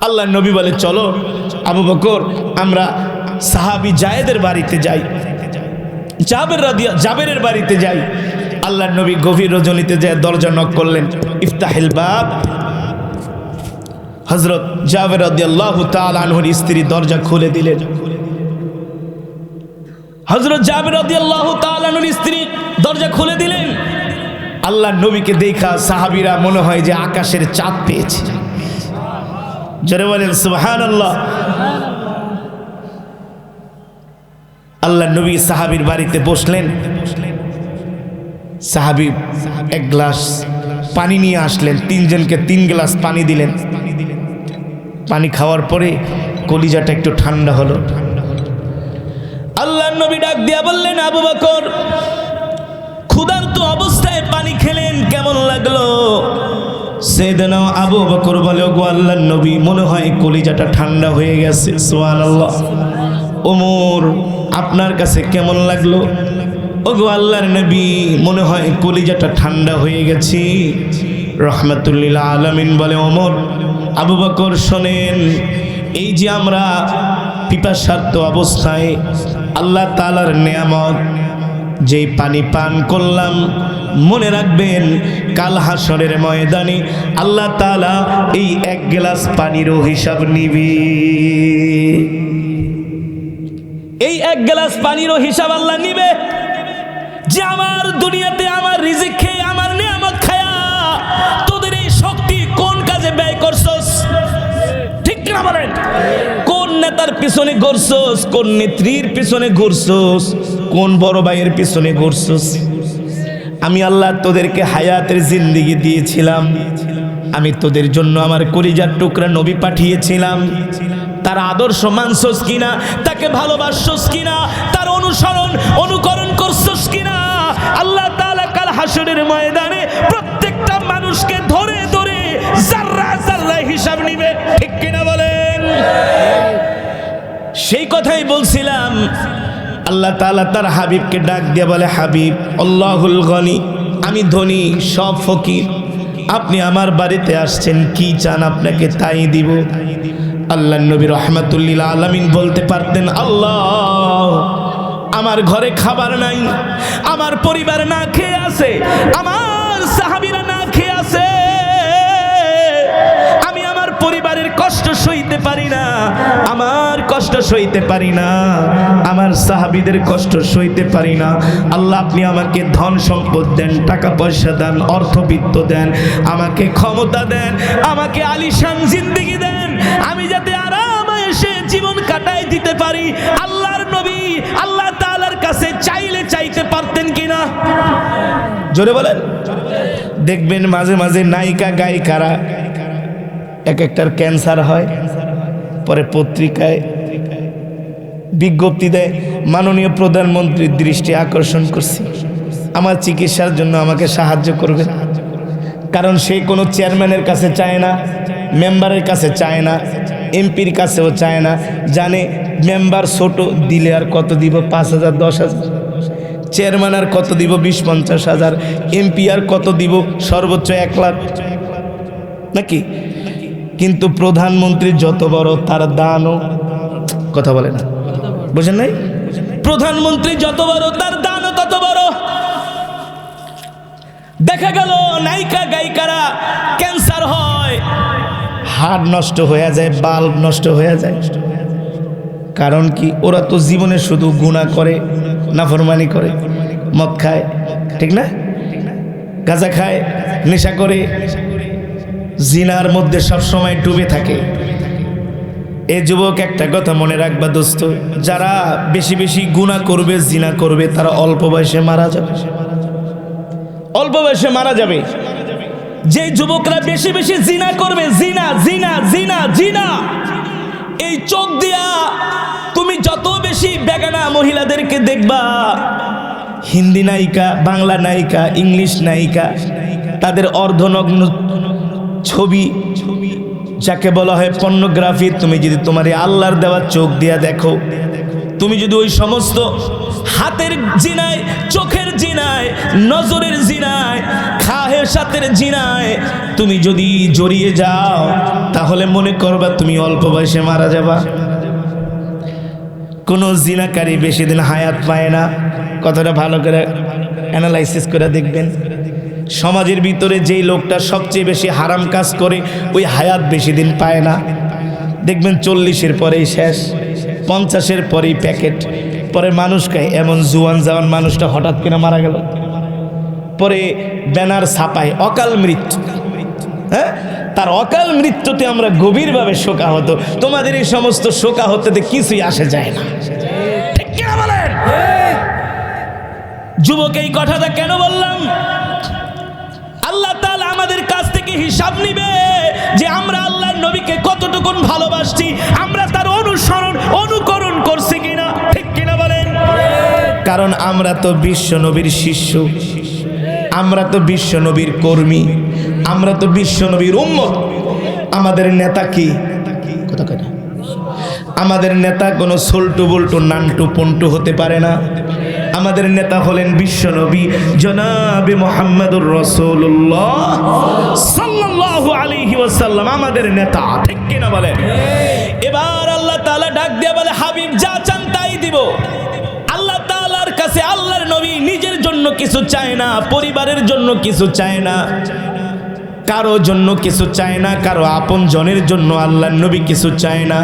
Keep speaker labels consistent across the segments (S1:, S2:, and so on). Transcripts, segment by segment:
S1: আল্লাহ নবী বলে, চলো আবু বকর, আমরা সাহাবি জায়েদের বাড়িতে যাই। জাবের রাদিয়া, জাবেরের বাড়িতে যাই। আল্লাহ নবী গভীর রজনীতে যায় দরজা নক করলেন, ইফতাহিল বাব। হজরত জাবের রাদিয়াল্লাহু তাআলা আনহুর স্ত্রী দরজা খুলে দিলেন। হজরত জাবের রাদিয়াল্লাহু তাআলা আনহুর স্ত্রী দরজা খুলে দিলেন। আল্লাহ নবীকে দেখা সাহাবীরা মনে হয় যে আকাশের চাঁদ পেয়েছে। জোরে বলেন, সুবহানাল্লাহ। আল্লাহ আল্লাহ নবী সাহাবীর বাড়িতে বসলেন। সাহাবি এক গ্লাস পানি নিয়ে আসলেন, তিনজনকে তিন গ্লাস পানি দিলেন। পানি খাওয়ার পরে কলিজাটা একটু ঠান্ডা হলো। আল্লাহ নবী ডাক দিয়া বললেন, আবু বকর, ক্ষুধার্ত অবস্থায় পানি খেলেন, কেমন লাগল? সেদিন আবু বকর বলে গো আল্লাহ নবী, মনে হয় কলিজাটা ঠান্ডা হয়ে গেছে। সোয়ান আল্লাহ ওমর আপনার কাছে কেমন লাগল? ওগো আল্লাহর নবী, মনে হয় কলিজাটা ঠান্ডা হয়ে গেছি। রহমতুল্লিল আলমিন বলে, ওমর, আবু বকর শোনেন, এই যে আমরা পিপাসার্থ অবস্থায় আল্লাহ তালার নেয়ামত, যেই পানি পান করলাম মনে রাখবেন, কাল হাসরের ময়দানে আল্লাহ তালা এই এক গ্লাস পানিরও হিসাব নিবি। এই এক গ্লাস পানিরও হিসাব আল্লাহ নিবে। যে আমার দুনিয়াতে আমার রিজিক খেয়ে আমার নিয়ামত খায়া তোদের এই শক্তি কোন কাজে ব্যয় করছস? ঠিক না বলেন? কোন নেতার পিছনে ঘুরছস? কোন নেত্রীর পিছনে ঘুরছস? কোন বড় ভাইয়ের পিছনে ঘুরছস? আমি আল্লাহ তোদেরকে হায়াতের জিন্দিগি দিয়েছিলাম। আমি তোদের জন্য আমার করিজার টুকরা নবী পাঠিয়েছিলাম। তার আদর্শ মানছস কিনা, তাকে ভালোবাসছস কিনা, তার অনুসরণ, অনুকরণ করছস কিনা, আল্লাহ তাআলা কাল হাসরের ময়দানে প্রত্যেকটা মানুষকে ধরে ধরে জাররা জাররা হিসাব নিবে। ঠিক কিনা বলেন? সেই কথাই বলছিলাম আল্লাহ তাআলা তার হাবিবকে ডাক দিয়ে বলে, হাবিব, আল্লাহুল গনি, আমি ধনী, সব ফকির। আপনি আমার বাড়িতে আসছেন, কি চান আপনাকে তাই দিব? আল্লাহ নবী রহমাতুল্লিল আলামিন বলতে পারতেন, আল্লাহ, আমার ঘরে খাবার নাই, আমার পরিবার না খেয়ে আছে, আমার সাহাবীরা সইতে পারি না, আমার কষ্ট সইতে পারি না, আমার সাহাবিদের কষ্ট সইতে পারি না। আল্লাহ, আপনি আমাকে ধন সম্পদ দেন, টাকা পয়সা দেন, অর্থবিত্ত দেন, আমাকে ক্ষমতা দেন, আমাকে আলিশান জিন্দিগি দেন, আমি যাতে আরাম এসে জীবন কাটাই দিতে পারি। আল্লাহর নবী, আল্লাহ তাআলার কাছে চাইলে চাইতে পারতেন কিনা? জোরে বলেন। দেখবেন মাঝে মাঝে নায়িকা, গায়িকারা এক একটার ক্যান্সার হয়। পরে পত্রিকায় বিজ্ঞপ্তি দেয়, মাননীয় প্রধানমন্ত্রীর দৃষ্টি আকর্ষণ করছি। আমার চিকিৎসার জন্য আমাকে সাহায্য করবে কারণ সে কোনো চেয়ারম্যানের কাছে চায় না, মেম্বারের কাছে চায় না, এমপির কাছেও চায় না, জানে মেম্বার ছোট, দিলে আর কত দিব? পাঁচ হাজার, দশ হাজার। চেয়ারম্যান আর কত দিব? বিশ, পঞ্চাশ হাজার। এমপি আর কত দিব? সর্বোচ্চ এক লাখ। নাকি? কিন্তু প্রধানমন্ত্রী যত বড় তার দানও কথা বলে না। বুঝেন নাই? প্রধানমন্ত্রী যত বড় তার দানও তত বড়। দেখা গেল নায়িকা গায়িকারা ক্যান্সার হয়, হাড় নষ্ট হয়ে যায়, বাল্ব নষ্ট হয়ে যায়। কারণ কি? ওরা তো জীবনে শুধু গুণা করে, নাফরমানি করে, মদ খায়, ঠিক না? গাঁজা খায়, নেশা করে জিনার মধ্যে সব সময় ডুবে থাকে। এ যুবক একটা কথা মনে রাখবা দোস্ত, যারা বেশি বেশি গুণা করবে, জিনা করবে, তারা অল্প বয়সে মারা যাবে। অল্প বয়সে মারা যাবে। যে যুবকরা বেশি বেশি জিনা করবে, জিনা জিনা জিনা জিনা। এই চোখ দিয়া তুমি যত বেশি বেগানা মহিলাদেরকে দেখবা, হিন্দি নায়িকা, বাংলা নায়িকা, ইংলিশ নায়িকা, তাদের অর্ধনগ্ন ছবি ছবি যাকে বলা হয় পর্নোগ্রাফি তুমি যদি তোমার এই আল্লাহর দেওয়া চোখ দিয়া দেখো, তুমি যদি ওই সমস্ত হাতের জিনায়, চোখের জিনায়, নজরের জিনায় খাহের সাথের জিনায় তুমি যদি জড়িয়ে যাও, তাহলে মনে করবা তুমি অল্প বয়সে মারা যাবা। কোনো জিনাকারী বেশি দিন হায়াত পায় না। কতটা ভালো করে অ্যানালাইসিস করে দেখবেন। সমাজের ভিতরে যেই লোকটা সবচেয়ে বেশি হারাম কাজ করে, ওই হায়াত বেশি দিন পায় না। দেখবেন চল্লিশের পরেই শেষ, পঞ্চাশের পরেই প্যাকেট। পরে মানুষ খায় এমন জুয়ান জাওয়ান মানুষটা হঠাৎ করে মারা গেল। পরে ব্যানার ছাপায়, অকাল মৃত্যু। হ্যাঁ? তার অকাল মৃত্যুতে আমরা গভীরভাবে শোকাহত। তোমাদের এই সমস্ত শোকাহতে কিছুই আসে যায় না। যুবক, এই কথাটা কেন বললাম? আল্লাহ তাআলা আমাদের কাছ থেকে হিসাব নিবে যে আমরা আল্লাহর নবীকে কতটুকুন ভালোবাসছি, আমরা তার অনুসরণ, অনুকরণ করছি কিনা, ঠিক কিনা বলেন? কারণ আমরা তো বিশ্ব নবীর শিষ্য, আমরা তো বিশ্ব নবীর কর্মী, আমরা তো বিশ্ব নবীর উম্মত। আমাদের নেতা কি? আমাদের নেতা কোনো সোল্টু বল্টু নান্টু পন্টু হতে পারে না। আমাদের নেতা হলেন বিশ্ব নবী জনাবে মোহাম্মদুর রসুল্লাহ সাল্লাল্লাহু আলাইহি ওয়াসাল্লাম। আমাদের নেতা, ঠিক কিনা বলেন? এবার আল্লাহ তালা ডাক দিয়ে বলে, হাবিব, যা চান তাই দিব। আল্লাহ তাআলার কাছে আল্লাহর নবী নিজের জন্য কিছু চায় না, পরিবারের জন্য কিছু চায় না জন্য কিছু চায় না, কারও জন্য নবী কিছু চায় না।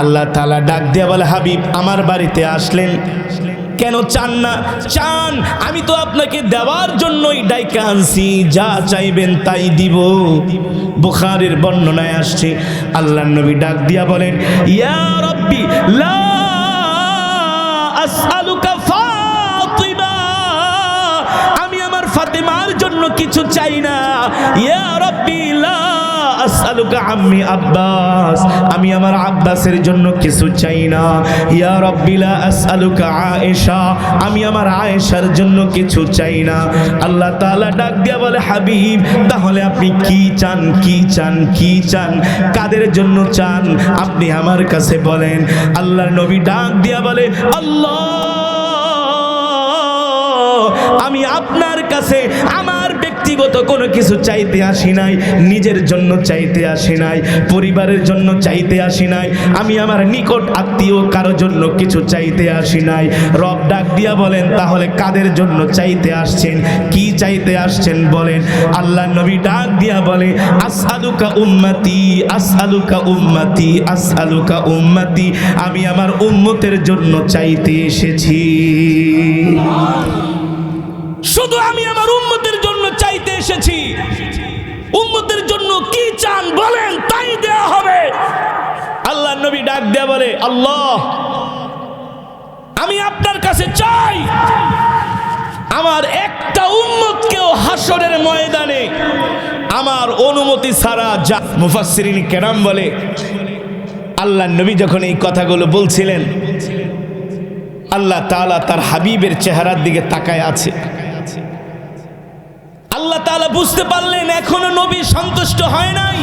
S1: আল্লাহ তাআলা ডাক দিয়ে বলে, হাবিব, আমার বাড়িতে আসলেন। কেন চান না? চান, আমি তো আপনাকে দেওয়ার জন্যই ডাইকা আনছি, যা চাইবেন তাই দিব। বুখারের বর্ণনায় আসছে, আল্লাহ নবী ডাক দিয়া বলেন, ইয়া রব্বি আমি আমার ফাতেমার জন্য কিছু চাই না। ইয়া রব্বি, লা আসআলুকা আম্মি আব্বাস। আমি আমার আব্বাসের জন্য কিছু চাই না। ইয়া রব্বি লা আসআলুকা আয়েশা। আমি আমার আয়েশার জন্য কিছু চাই না। আল্লাহ তাআলা ডাক দিয়া বলে, হাবিব, তাহলে আপনি কি চান কি চান কি চান? কাদের জন্য চান? আপনি আমার কাছে বলেন। আল্লাহর নবী ডাক দিয়া বলে, আল্লাহ, আমি আপনার কাছে আমার ব্যক্তিগত কোনো কিছু চাইতে আসি নাই নিজের জন্য চাইতে আসি নাই পরিবারের জন্য চাইতে আসি নাই আমি আমার নিকট আত্মীয় কারও জন্য কিছু চাইতে আসি নাই। রব ডাক দিয়া বলেন তাহলে কাদের জন্য চাইতে আসছেন? কি চাইতে আসছেন বলেন? আল্লাহ নবী ডাক দিয়া বলে আসআলুকা উম্মতি আসআলুকা উম্মতি আসআলুকা উম্মতি আমি আমার উম্মতের জন্য চাইতে এসেছি। শুধু আমি আমার উম্মতের এসেছি। উম্মতের জন্য কি চান বলেন, তাই দেয়া হবে। আল্লাহ নবী ডাক দেয়া বলে, আল্লাহ, আমি আপনার কাছে চাই, আমার একটা উম্মতকেও হাসরের ময়দানে আমার অনুমতি ছাড়া যা মুফাসসিরিন কেরাম বলে, আল্লাহ নবী যখন এই কথাগুলো বলছিলেন, আল্লাহ তাআলা তার হাবিবের চেহারার দিকে তাকায় আছে। বুঝতে পারলেন এখনও নবী সন্তুষ্ট হয় নাই?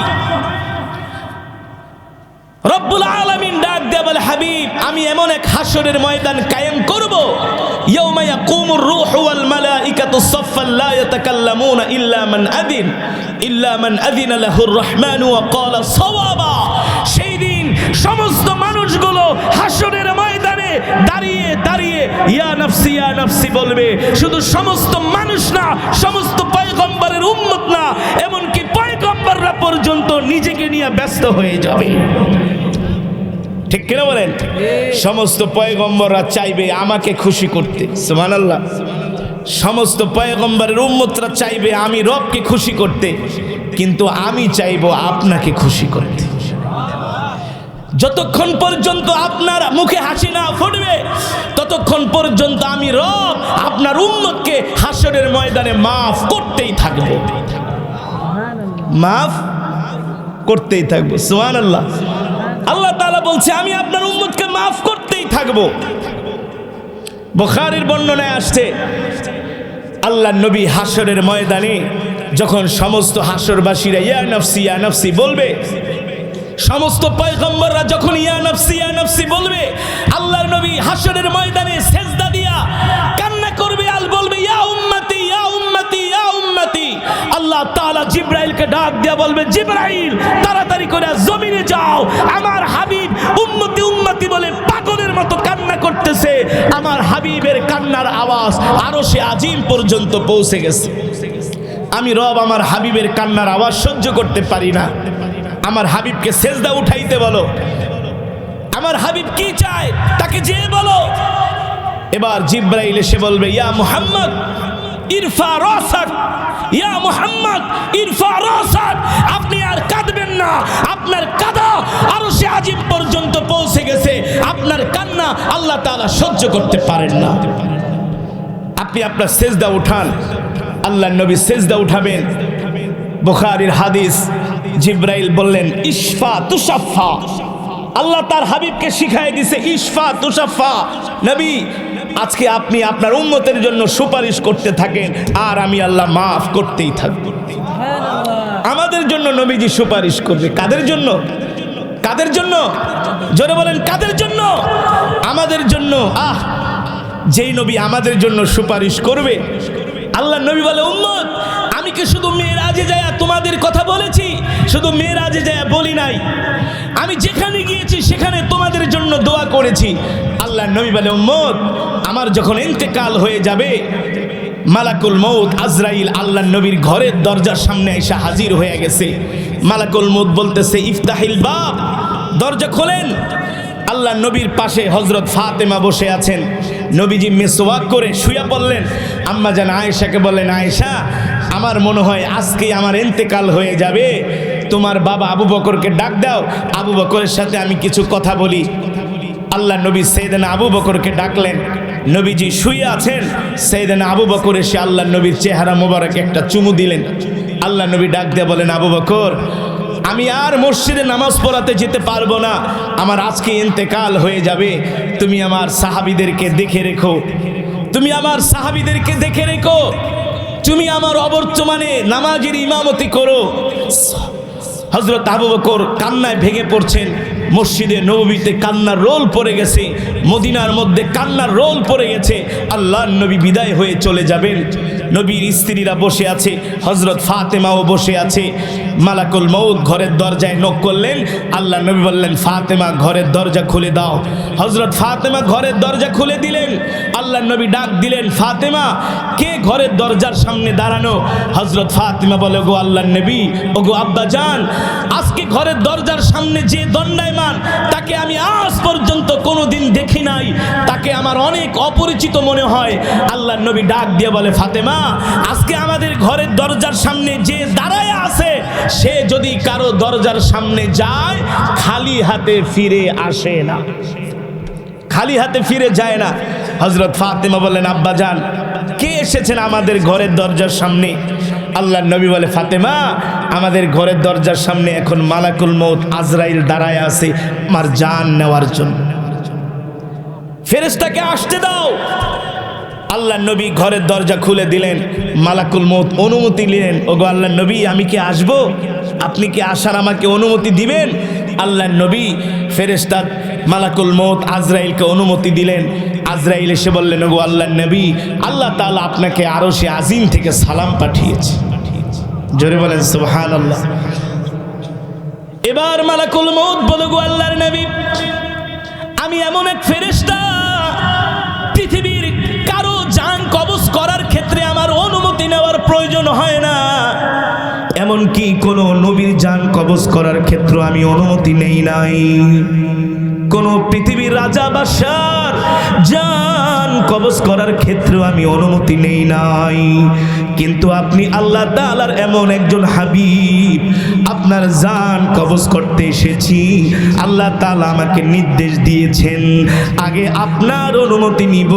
S1: রব্বুল আলামিন ডাক দেয়া বলে, হাবিব, আমি এমন এক হাসরের ময়দান কায়েম করব রূহু ওয়াল ইল্লা মান আদিন, ইল্লা মান লাহুর রহমান ওয়া ক্বালা সাওয়াবা। সেই দিন সমস্ত মানুষগুলো হাসরের দাঁড়িয়ে দাঁড়িয়ে, ইয়া নফসি ইয়া নফসি বলবে, শুধু সমস্ত মানুষ না, সমস্ত পয়গম্বরের উম্মত না, এমনকি পয়গম্বররা পর্যন্ত নিজেকে নিয়ে ব্যস্ত হয়ে যাবে। ঠিক কিনা বলেন? সমস্ত পয়গম্বররা চাইবে আমাকে খুশি করতে। সুবহানাল্লাহ। সমস্ত পয়গম্বরের উম্মতরা চাইবে আমি রবকে খুশি করতে। কিন্তু আমি চাইব আপনাকে খুশি করতে। যতক্ষণ পর্যন্ত আপনার মুখে হাসি না ফুটবে, ততক্ষণ পর্যন্ত আমি রব আপনার উম্মতকে হাসরের ময়দানে মাফ করতেই থাকব। মাফ করতেই থাকব সোহান আল্লাহ আল্লাহ তাআলা বলছে, আমি আপনার উম্মতকে মাফ করতেই থাকব। বুখারীর বর্ণনায় আসছে, আল্লাহ নবী হাসরের ময়দানে যখন সমস্ত হাসরবাসীরা, ইয়া নফসি ইয়া নফসি বলবে সমস্ত পয়গম্বররা যখন ইয়া নফসি ইয়া নফসি বলবে, আল্লাহর নবী হাসরের ময়দানে সেজদা দিয়া কান্না করবে, আল বলবে, ইয়া উম্মতি ইয়া উম্মতি ইয়া উম্মতি। আল্লাহ তাআলা জিব্রাইলকে ডাক দিয়া বলবে, জিব্রাইল, তাড়াতাড়ি করে জমিনে যাও। আমার হাবিব উম্মতি উম্মতি বলে পাগলের মতো কান্না করতেছে। আমার হাবিবের কান্নার আওয়াজ আরও সে আজিম পর্যন্ত পৌঁছে গেছে। আমি রব আমার হাবিবের কান্নার আওয়াজ সহ্য করতে পারি না। আমার হাবিবকে সেজদা উঠাইতে বলো। আমার হাবিব কি চায় তাকে যে বলো। এবার জিব্রাইল এসে বলবে, ইয়া মুহাম্মদ, ইরফা রাসাক ইয়া মুহাম্মদ, ইরফা রাসাক আপনি আর কাঁদবেন না। আপনার কাদা আরও সে আজিম পর্যন্ত পৌঁছে গেছে। আপনার কান্না আল্লাহ তাআলা সহ্য করতে পারেন না। আপনি আপনার সেজদা উঠান। আল্লাহ নবী সেজদা উঠাবেন। বুখারীর হাদিস জিব্রাইল বললেন ইশফা তুষাফা আল্লাহ তার হাবিবকে শিখাই দিছে ইশফা তুষাফা নবী আজকে আপনি আপনার উম্মতের জন্য সুপারিশ করতে থাকেন আর আমি আল্লাহ মাফ করতেই থাকব আমাদের জন্য নবীজি সুপারিশ করবে। কাদের জন্য? কাদের জন্য? জোরে বলেন কাদের জন্য? আমাদের জন্য। আহ! যেই নবী আমাদের জন্য সুপারিশ করবে আল্লাহ নবী বলে, উম্মত, আমি কি শুধু মেয়েরাজে যায় তোমাদের কথা বলেছি? শুধু মেয়েরাজে যায় বলি নাই? আমি যেখানে গিয়েছি, সেখানে তোমাদের জন্য দোয়া করেছি। আল্লাহ নবী বলে, উম্মত, আমার যখন ইন্তেকাল হয়ে যাবে, মালাকুল মৌত আজরাইল আল্লাহ নবীর ঘরের দরজার সামনে এসে হাজির হয়ে গেছে। মালাকুল মৌত বলতেছে, ইফতাহিল বাব, দরজা খোলেন? আল্লাহ নবীর পাশে হজরত ফাতেমা বসে আছেন। নবীজি মেসোয়াক করে শুয়া পড়লেন। আম্মা জান আয়েশাকে বললেন, আয়েশা, আমার মনে হয় আজকেই আমার ইন্তেকাল হয়ে যাবে। তোমার বাবা আবু বকরকে ডাক দাও। আবু বকরের সাথে আমি কিছু কথা বলি। আল্লাহ নবী সেইদিন আবু বকরকে ডাকলেন। নবীজি শুয়ে আছেন। সেইদিন আবু বকর এসে আল্লাহ নবীর চেহারা মোবারক একটা চুমু দিলেন। আল্লাহ নবী ডাক দিয়ে বলেন, আবু বকর আমি আর মসজিদে নামাজ পড়াতে যেতে পারব না। আমার আজকে ইন্তেকাল হয়ে যাবে। তুমি আমার সাহাবিদেরকে দেখে রেখো। তুমি আমার সাহাবিদেরকে দেখে রেখো। তুমি আমার অবর্তমানে নামাজের ইমামতি করো। হজরত আবু বকর কান্নায় ভেঙে পড়ছেন। মসজিদে নবীতে কান্নার রোল পড়ে গেছে, মদিনার মধ্যে কান্নার রোল পড়ে গেছে আল্লাহ নবী বিদায় হয়ে চলে যাবেন। নবীর স্ত্রীরা বসে আছে হজরত ফাতেমাও বসে আছে। মালাকুল মৌদ ঘরের দরজায় নক করলেন আল্লাহ নবী বললেন, ফাতেমা, ঘরের দরজা খুলে দাও। হজরত ফাতেমা ঘরের দরজা খুলে দিলেন আল্লাহ নবী ডাক দিলেন, ফাতেমা, কে ঘরের দরজার সামনে দাঁড়ানো? হজরত ফাতেমা বলে গো আল্লাহ নবী ও গো আব্বা যান আজকে ঘরের দরজার সামনে যে দণ্ডায়মান তাকে আমি আজ পর্যন্ত কোনোদিন দেখি নাই। তাকে আমার অনেক অপরিচিত মনে হয়। আল্লাহ নবী ডাক দিয়ে বলে, ফাতেমা, আজকে আমাদের ঘরের দরজার সামনে যে দাঁড়ায় আছে, সে যদি কারও দরজার সামনে যায়, খালি হাতে ফিরে আসে না। খালি হাতে ফিরে যায় না। হজরত ফাতেমা বললেন, আব্বা যান কে এসেছেন আমাদের ঘরের দরজার সামনে? আল্লাহ নবী বলে, ফাতেমা, আমাদের ঘরের দরজার সামনে এখন মালাকুল মৌত আজরাইল দাঁড়ায় আছে আমার জান নেওয়ার জন্য। ফেরেশতাকে আসতে দাও। আল্লাহ নবী ঘরের দরজা খুলে দিলেন, মালাকুল মৌত অনুমতি নিলেন, ওগো আল্লাহ নবী, আমি কি আসব? আপনি কি আসার আমাকে অনুমতি দিবেন? আল্লাহ নবী ফেরেস্তাদ মালাকুল মৌত আজরাইলকে অনুমতি দিলেন। আজরাইল এসে বললেন, ওগো আল্লাহ নবী, আল্লাহ তাআলা আপনাকে আরও সে আজিম থেকে সালাম পাঠিয়েছে। জোরে বলেন সুবহান আল্লাহ এবার মালাকুল মৌত বলো গো আল্লাহর নবী, আমি এমন এক ফেরেশতা, পৃথিবীর কারও জান কবজ করার ক্ষেত্রে আমার অনুমতি নেওয়ার প্রয়োজন হয় না। এমনকি কোনো নবীর জান কবজ করার ক্ষেত্র আমি অনুমতি নেই নাই। কোন পৃথিবীর রাজা বাদশার জান কবজ করার ক্ষেত্রেও আমি অনুমতি নেই নাই। কিন্তু আপনি আল্লাহ তাআলার এমন একজন হাবিব। আপনার জান কবজ করতে এসেছি। আল্লাহ তাআলা আমাকে নির্দেশ দিয়েছেন, আগে আপনার অনুমতি নিব।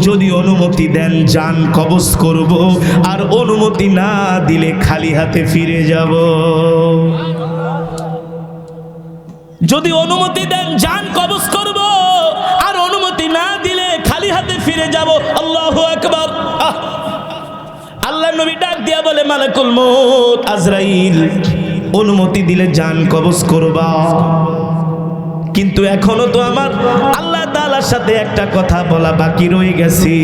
S1: যদি অনুমতি দেন, জান কবজ করব। আর অনুমতি না দিলে খালি হাতে ফিরে যাব। যদি অনুমতি দেন, জান কবজ করব। আর অনুমতি না দিলে খালি হাতে ফিরে যাব। আল্লাহ আকবার। আহ! আল্লাহ নবী ডাক দিয়া বলে, মালাকুল মউত। আজরাইল, অনুমতি দিলে জান কবজ করবা। কিন্তু এখনও তো আমার আল্লাহ তাআলার সাথে একটা কথা বলা বাকি রয়ে গেছে।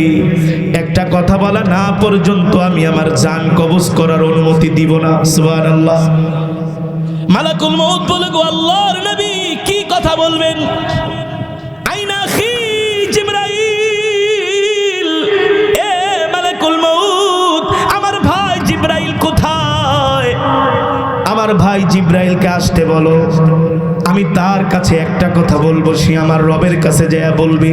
S1: একটা কথা বলা না পর্যন্ত আমি আমার জান কবজ করার অনুমতি দিব না। সুবহানাল্লাহ। মালাকুল মউত বলে, গো আল্লাহর নবী, কি কথা বলবেন? ভাই জিব্রাইলকে আসতে বলো। আমি তার কাছে একটা কথা বলব, সে আমার রবের কাছে যায় বলবে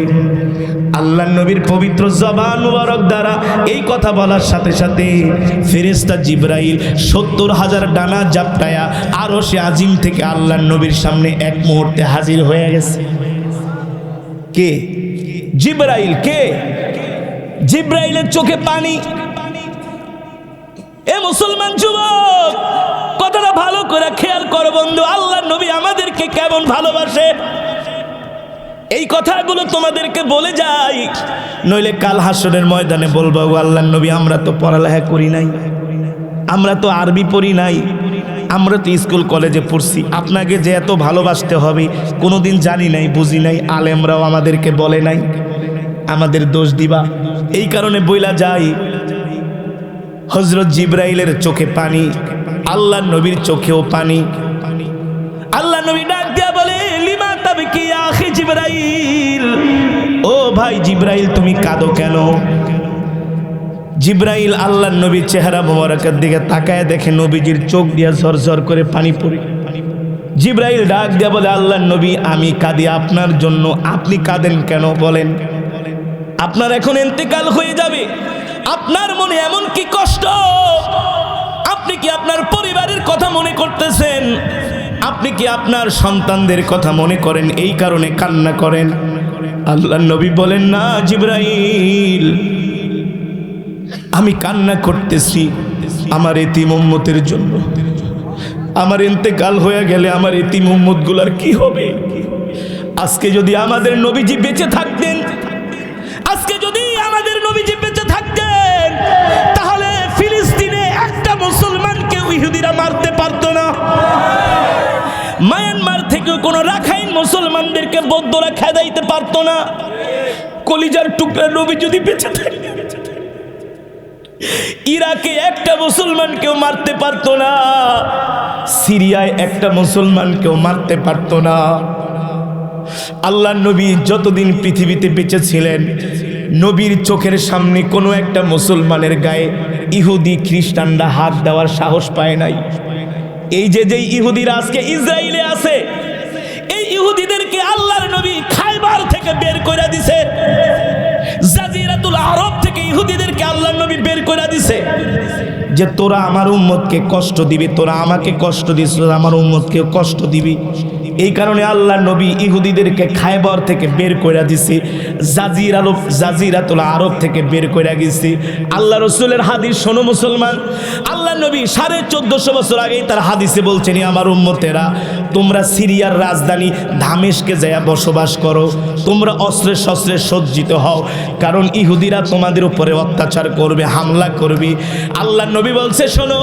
S1: আল্লাহ নবীর পবিত্র জবান মুবারক দ্বারা এই কথা বলার সাথে সাথে ফেরেস্তা জিব্রাইল সত্তর হাজার ডানা জাপটায়া আরও সে আজিম থেকে আল্লাহ নবীর সামনে এক মুহূর্তে হাজির হয়ে গেছে। কে? জিব্রাইল, কে? জিব্রাইলের চোখে পানি। এ মুসলমান যুবক, কথাটা ভালো করে খেয়াল করো বন্ধু আল্লাহ নবী আমাদেরকে কেমন ভালোবাসে? এই কথাগুলো তোমাদেরকে বলে যাই, নইলে কাল হাসরের ময়দানে বলব আল্লাহ নবী, আমরা তো পড়ালেখা করি নাই, আমরা তো আরবি পড়ি নাই, আমরা তো স্কুল কলেজে পড়ছি, আপনাকে যে এত ভালোবাসতে হবে, কোনোদিন জানি নাই, বুঝি নাই, আলেমরাও আমাদেরকে বলে নাই, আমাদের দোষ দিবা। এই কারণে বইলা যাই হজরত জিব্রাইলের চোখে পানি আল্লাহ নবীর চোখেও পানি। আল্লাহ নবী ডাক দিয়া বলে, লিমা তবে কি আখি জিব্রাইল? ও ভাই জিব্রাইল, তুমি কাঁদো কেন? জিব্রাইল আল্লাহ নবীর চেহারা মোবারকের দিকে তাকায় দেখে নবীজির চোখ দিয়ে দিয়া ঝরঝর করে পানি পড়ে। জিব্রাইল ডাক দিয়া বলে আল্লাহ নবী, আমি কাঁদি, আপনার জন্য আপনি কাঁদেন কেন? বলেন। আপনার এখন এন্তেকাল হয়ে যাবে। আপনার মনে এমন কি কষ্ট? আপনি কি আপনার পরিবারের কথা মনে করতেছেন? আপনি কি আপনার সন্তানদের কথা মনে করেন? এই কারণে কান্না করেন। আল্লাহ নবী বলেন, না, জিব্রাইল, আমি কান্না করতেছি আমার এতি মোহাম্মতের জন্য। আমার ইন্তেকাল হয়ে গেলে আমার এতি মোহাম্মদগুলার কি হবে? আজকে যদি আমাদের নবীজি বেঁচে থাকতেন মারতে পারতো না। মায়ানমার থেকে কোনো রাখাইন মুসলমানদেরকে বৌদ্ধরা খেদাইতে পারতো না। কলিজার টুকরা নবী যদি বেঁচে থাকে, ইরাকে একটা মুসলমানকেও মারতে পারতো না। সিরিয়ায় একটা মুসলমান কেউ মারতে পারতো না। আল্লাহ নবী যতদিন পৃথিবীতে বেঁচে ছিলেন নবীর চোখের সামনে কোনো একটা মুসলমানের গায়ে ইহুদি খ্রিস্টানরা হাত দেওয়ার সাহস পায় নাই। এই যে যে ইহুদিরা আজকে ইসরায়েলে আছে, এই ইহুদিদেরকে আল্লাহর নবী খাইবার থেকে বের করে দিছে। জাজিরাতুল আরব থেকে ইহুদিদেরকে আল্লাহর নবী বের করে দিছে। যে তোরা আমার উম্মতকে কষ্ট দিবি, তোরা আমাকে কষ্ট দিস আমার উম্মতকে কষ্ট দিবি। এই কারণে আল্লাহ নবী ইহুদিদেরকে খায়বর থেকে বের করে দিছে জাজির আলব জাজিরাতুল আরব থেকে বের করে গেছে। আল্লাহ রসুলের হাদিস, শোনো মুসলমান, আল্লাহ নবী সাড়ে চোদ্দশো বছর আগেই তার হাদিসে বলছেন আমার উম্মতেরা তোমরা সিরিয়ার রাজধানী ধামেশকে যায় বসবাস করো। তোমরা অস্ত্রে শস্ত্রে সজ্জিত হও। কারণ ইহুদিরা তোমাদের উপরে অত্যাচার করবে, হামলা করবে। আল্লাহ নবী বলছে, শোনো,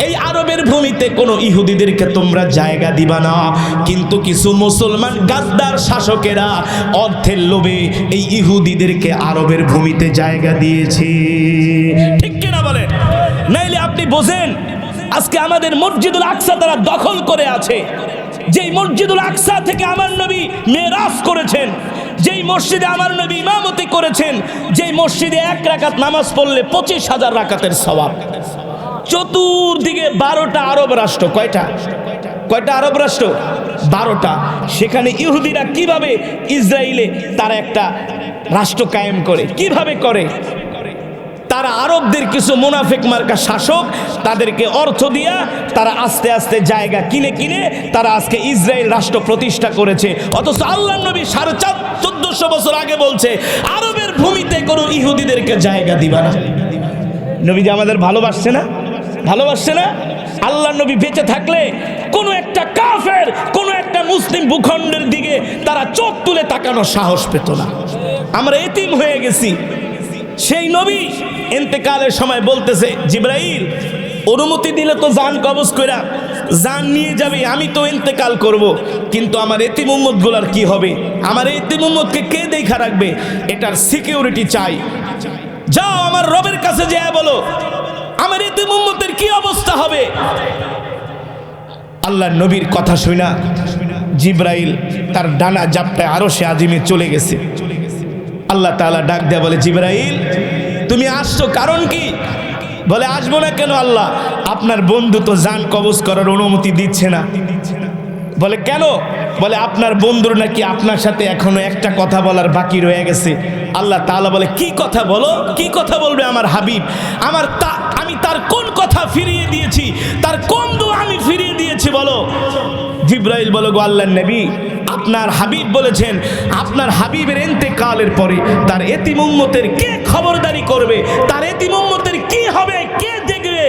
S1: এই আরবের ভূমিতে কোনো ইহুদিদেরকে তোমরা জায়গা দিবা না। কিন্তু কিছু মুসলমান গাদ্দার শাসকেরা অর্থের লোভে এই ইহুদিদেরকে আরবের ভূমিতে জায়গা দিয়েছে। ঠিক কিনা বলেন? নাইলে আপনি বোঝেন, আজকে আমাদের মসজিদুল আকসা তারা দখল করে আছে। যেই মসজিদুল আকসা থেকে আমার নবী মেরাজ করেছেন, যেই মসজিদে আমার নবী ইমামতি করেছেন, যেই মসজিদে এক রাকাত নামাজ পড়লে পঁচিশ হাজার রাকাতের স্বভাব চতুর্দিকে বারোটা আরব রাষ্ট্র, কয়টা? কয়টা আরব রাষ্ট্র? বারোটা। সেখানে ইহুদিরা কীভাবে ইসরায়েলে তারা একটা রাষ্ট্র কায়েম করে? কীভাবে করে? তারা আরবদের কিছু মুনাফিক মার্কা শাসক তাদেরকে অর্থ দিয়া তারা আস্তে আস্তে জায়গা কিনে কিনে তারা আজকে ইসরায়েল রাষ্ট্র প্রতিষ্ঠা করেছে। অথচ আল্লাহ নবী সাড়ে চার, চোদ্দশো বছর আগে বলছে, আরবের ভূমিতে কোনো ইহুদিদেরকে জায়গা দিবা না। নবীজি আমাদের ভালোবাসছে না? ভালোবাসছে না? আল্লাহ নবী বেঁচে থাকলে কোনো একটা কাফের, কোনো একটা মুসলিম ভূখণ্ডের দিকে তারা চোখ তুলে তাকানোর সাহস পেত না। আমরা এতিম হয়ে গেছি। সেই নবী এতেকালের সময় বলতেছে, জিব্রাইল, অনুমতি দিলে তো জান কবজ কইরা জান নিয়ে যাবে, আমি তো ইন্তেকাল করব। কিন্তু আমার এতিম উম্মতগুলার কি হবে? আমার এতিম উম্মতকে কে দেখা রাখবে? এটার সিকিউরিটি চাই। যাও আমার রবের কাছে যেয়ে বলো, আমার এতিম উম্মতের কি অবস্থা হবে? আল্লাহ নবীর কথা শুনা জিব্রাইল তার ডানা জাপটায় আরও সে আজিমে চলে গেছে। আল্লাহ তাআলা ডাক দেয়া বলে, জিব্রাইল তুমি আসছো কারণ কি? বলে, আসব না কেন আল্লাহ? আপনার বন্ধু তো জান কবজ করার অনুমতি দিচ্ছে না। বলে, কেন? বলে, আপনার বন্ধুর নাকি আপনার সাথে এখনও একটা কথা বলার বাকি রয়ে গেছে। আল্লাহ তাআলা বলে, কি কথা বলো? কি কথা বলবে আমার হাবিব? আমার তা, আমি তার কোন কথা ফিরিয়ে দিয়েছি? তার কোন দোয়া আমি ফিরিয়ে দিয়েছি বলো? জিব্রাইল বলো, গো আল্লাহ নবী, আপনার হাবিব বলেছেন, আপনার হাবিবের এন্তেকালের পরে তার এতিম উম্মতের কে খবরদারি করবে। তার এতিম উম্মতের কি হবে? কে দেখবে?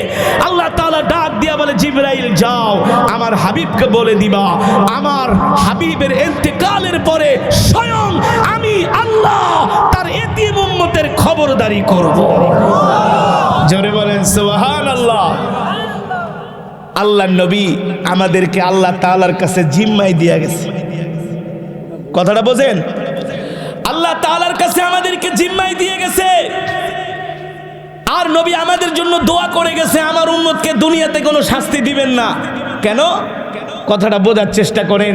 S1: আল্লাহ তাআলা ডাক দিয়া বলে, জিব্রাইল, যাও। আমার হাবিবকে বলে দিবা, আমার হাবিবের এন্তেকালের পরে স্বয়ং আমি আল্লাহ তার এতিম উম্মতের খবরদারি করব। জোরে বলেন, সুবহানাল্লাহ। আল্লাহ নবী আমাদেরকে আল্লাহ তাআলার কাছে জিম্মাই দিয়া গেছে। কথাটা বোঝেন? আল্লাহ তালার কাছে আমাদেরকে জিম্মাই দিয়ে গেছে। আর নবী আমাদের জন্য দোয়া করে গেছে, আমার উম্মতকে দুনিয়াতে কোনো শাস্তি দিবেন না। কেন? কথাটা বোঝার চেষ্টা করেন,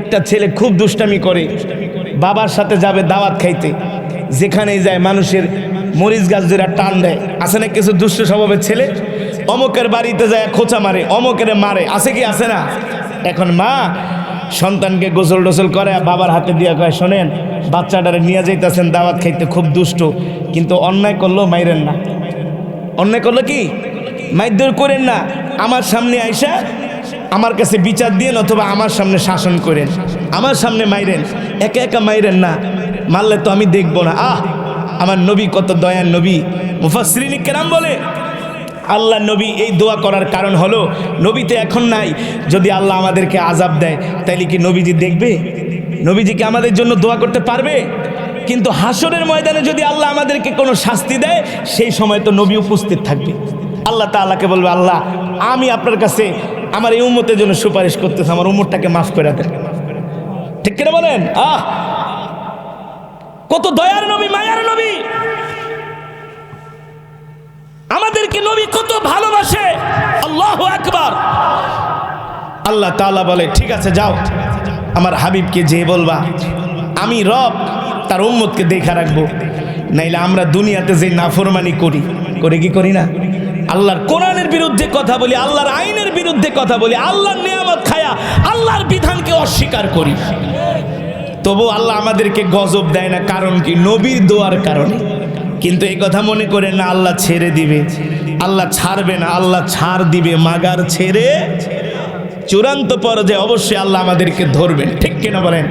S1: একটা ছেলে খুব দুষ্টামি করে, বাবার সাথে যাবে দাওয়াত খাইতে, যেখানেই যায় মানুষের মরিচ গাছ ধরে টান দেয়। আছে না কিছু দুষ্ট স্বভাবের ছেলে? অমকের বাড়িতে যায় খোঁচা মারে, অমকের মারে, আছে কি, আছে না? এখন মা সন্তানকে গোসল টোসল করে বাবার হাতে দিয়ে কয়, শোনেন বাচ্চাটারে নিয়ে যাইতেছেন, দাওয়াত খাইতে খুব দুষ্ট। কিন্তু অন্যায় করলেও মাইরেন না। অন্যায় করল কি? মাইদর করেন না। আমার সামনে আইসা আমার কাছে বিচার দিয়ে অথবা আমার সামনে শাসন করেন। আমার সামনে মাইরেন। একা একা মাইরেন না। মারলে তো আমি দেখব না। আহ! আমার নবী কত দয়ার নবী। মুফাসরিনী কেরাম বলে, আল্লাহ নবী এই দোয়া করার কারণ হলো নবীতে এখন নাই। যদি আল্লাহ আমাদেরকে আজাব দেয়, তাইলে কি নবীজি দেখবে? নবীজি কি আমাদের জন্য দোয়া করতে পারবে? কিন্তু হাসরের ময়দানে যদি আল্লাহ আমাদেরকে কোনো শাস্তি দেয়, সেই সময় তো নবী উপস্থিত থাকবে। আল্লাহ তাআলাকে বলবে, আল্লাহ, আমি আপনার কাছে আমার এই উম্মতের জন্য সুপারিশ করতেছি, আমার উম্মতটাকে মাফ করে দেন। ঠিক কিনা বলেন? আহ! কত দয়ার নবী, মায়ার নবী! আমাদেরকে নবী কত ভালোবাসে! আল্লাহ আকবার! আল্লাহ তাআলা বলে, ঠিক আছে, যাও। আমার হাবিবকে যে বলবা, আমি রব তার উম্মতকে দেখা রাখব। নাইলে আমরা দুনিয়াতে যে নাফরমানি করি, করে কি করি না? আল্লাহর কোরআনের বিরুদ্ধে কথা বলি, আল্লাহর আইনের বিরুদ্ধে কথা বলি, আল্লাহর নিয়ামত খায়া আল্লাহর বিধানকে অস্বীকার করি। তবু আল্লাহ আমাদেরকে গজব দেয় না, কারণ কি? নবীর দোয়ার কারণে। কিন্তু এই কথা মনে করে না, আল্লাহ ছেড়ে দিবে। আল্লাহ ছাড়বে না, আল্লাহ ছাড় দিবে, মাগার ছেড়ে চূড়ান্ত পর্যায়ে অবশ্যই আল্লাহ আমাদেরকে ধরবেন। ঠিক কিনা বলেন?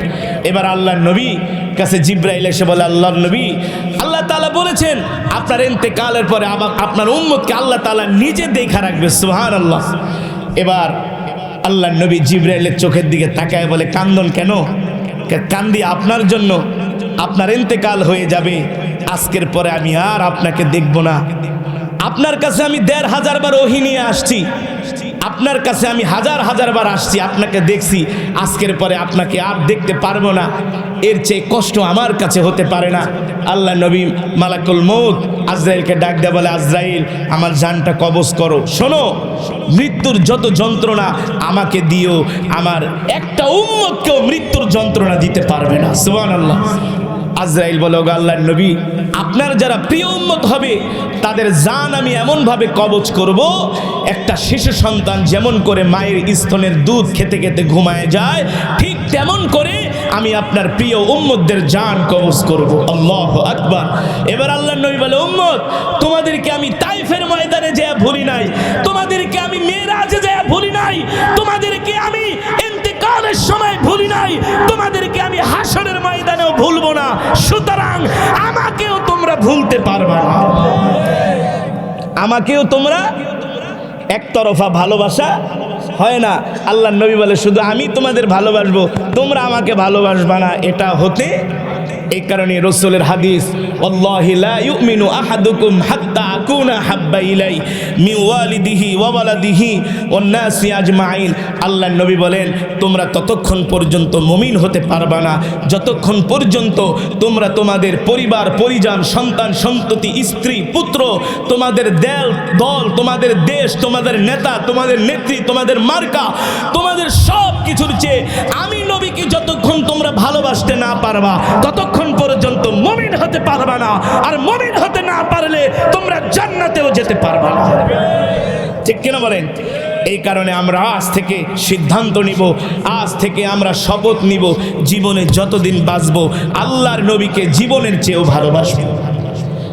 S1: এবার আল্লাহ নবী কাছে জিব্রাইল এসে বলে আল্লাহ নবী, আল্লাহ তাআলা বলেছেন, আপনার এন্তেকালের পরে আবার আপনার উম্মতকে আল্লাহ তালা নিজে দেখা রাখবে। সুহান আল্লাহ এবার আল্লাহ নবী জিব্রাইলের চোখের দিকে তাকায় বলে, কান্দন কেন? কান্দি আপনার জন্য। আপনার এন্তেকাল হয়ে যাবে। আজকের পরে আমি আর আপনাকে দেখব না। আপনার কাছে আমি দেড় হাজার বার ওহি নিয়ে আসছি। আপনার কাছে আমি হাজার হাজার বার আসছি, আপনাকে দেখছি, আজকের পরে আপনাকে আর দেখতে পারব না। এর চেয়ে কষ্ট আমার কাছে হতে পারে না। আল্লাহ নবী মালাকুল মৌত আজরাইলকে ডাক দেয় বলে, আজরাইল, আমার জানটা কবজ করো। শোনো, মৃত্যুর যত যন্ত্রণা আমাকে দিও, আমার একটা উম্মতকেও মৃত্যুর যন্ত্রণা দিতে পারবে না। সুবহানাল্লাহ। আজরাইল বলে, ওগো আল্লাহর নবী, আপনার যারা প্রিয় উম্মত হবে, তাদের জান আমি এমনভাবে কবচ করব, একটা শিশু সন্তান যেমন করে মায়ের স্তনের দুধ খেতে খেতে ঘুমায় যায়, ঠিক তেমন করে আমি আপনার প্রিয় উম্মতদের জান কবজ করব। আল্লাহ আকবার। এবার আল্লাহ নবী বলে, উম্মত, তোমাদেরকে আমি তাইফের ময়দানে যেয়ে ভুলি নাই, তোমাদেরকে আমি মেয়েরাজে যেয়ে ভুলি নাই, তোমাদেরকে আমি ইন্তেকালের সময় ভুলি নাই, তোমাদেরকে আমি হাসরের ময়দানেও ভুলবো না সুতরাং আমাকেও তোমরা ভুলতে পারবা না। আমাকেও তোমরা একতরফা ভালোবাসা হয় না। আল্লাহ নবী বলে, শুধু আমি তোমাদের ভালোবাসবো, তোমরা আমাকে ভালোবাসবা না। এটা হতে এই কারণে রসুলের হাদিস, আল্লাহি ইউমিনু আহাদুকুম হাত্তা আকুনা হাব্বা ইলাই মি ওয়ালিদিহি ওয়া ওয়ালাদিহি ওয়ান নাসি আজমাইন। আল্লাহর নবী বলেন, তোমরা ততক্ষণ পর্যন্ত মুমিন হতে পারবা না। যতক্ষণ পর্যন্ত তোমরা তোমাদের পরিবার, পরিজন, সন্তান, সন্ততি, স্ত্রী, পুত্র, তোমাদের দেল, দল, তোমাদের দেশ, তোমাদের নেতা, তোমাদের নেত্রী, তোমাদের মার্কা, তোমাদের সব কিছুর চেয়ে আমি নবীকে যতক্ষণ তোমরা ভালোবাসতে না পারবা ততক্ষণ পর্যন্ত মমিন হতে পারবে না। আর মমিন হতে না পারলে তোমরা জান্নাতেও যেতে পারবে না। ঠিক কিনা বলেন? এই কারণে আমরা আজ থেকে সিদ্ধান্ত নিব, আজ থেকে আমরা শপথ নিব, জীবনে যতদিন বাঁচব, আল্লাহর নবীকে জীবনের চেয়েও ভালোবাসবো।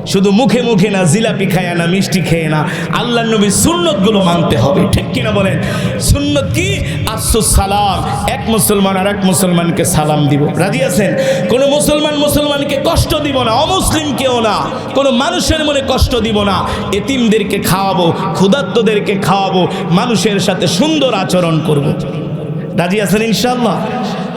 S1: শুধু মুখে মুখে না, জিলাপি খায় না, মিষ্টি খেয়ে না আল্লাহ নবীর সুন্নতগুলো মানতে হবে। ঠিক কিনা বলেন? সুন্নত কি? আফসুস সালাম। এক মুসলমান আর এক মুসলমানকে সালাম দিব। রাজি আছেন? কোনো মুসলমান মুসলমানকে কষ্ট দিব না অমুসলিমকেও না। কোনো মানুষের মনে কষ্ট দিব না। এতিমদেরকে খাওয়াবো, ক্ষুধার্তদেরকে খাওয়াবো, মানুষের সাথে সুন্দর আচরণ করব। রাজি আছেন ইনশাল্লাহ